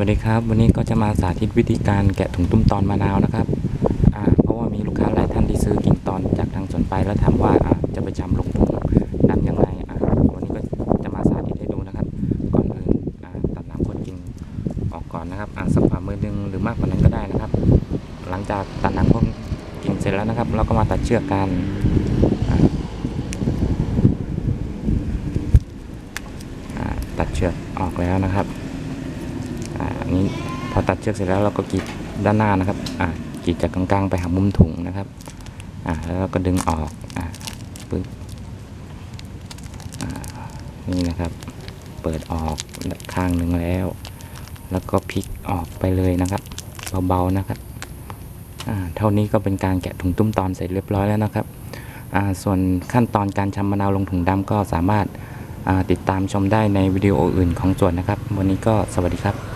วัสดีครับ วันนี้ก็จะมาสาธิตวิธีการแกะถุงตุ้มตอนมะนาวนะครับเพราะว่ามีลูกค้าหลายท่านที่ซื้อกิ่งตอนจากทางสวนไปแล้วถามว่าจะไปจำลงถุงน้ำยังไงวันนี้ก็จะมาสาธิตให้ดูนะครับ ก่อนอื่นตัดน้ำก้นกิ่งออกก่อนนะครับสักฝ่ามือหนึ่งหรือมากกว่านั้นก็ได้นะครับ หลังจากตัดน้ำก้นกิ่งเสร็จแล้วนะครับ เราก็มาตัดเชือกกันตัดเชือกออกแล้วนะครับ นี้พอตัดเชือกเสร็จแล้วเราก็กรีดด้านหน้านะครับอ่ากรีดจากกลางๆไปหามุมถุงนะครับอ่าแล้วเราก็ดึงออกอ่าปึ๊บอ่านี่นะครับ เปิดออกข้างหนึ่งแล้ว แล้วก็พลิกออกไปเลยนะครับเบาๆนะครับอ่าเท่านี้ก็เป็นการแกะถุงตุ้มตอนเสร็จเรียบร้อยแล้วนะครับอ่าส่วนขั้นตอนการชำมะนาวลงถุงดำก็สามารถติดตามชมได้ในวิดีโออื่นของส่วนนะครับ วันนี้ก็สวัสดีครับ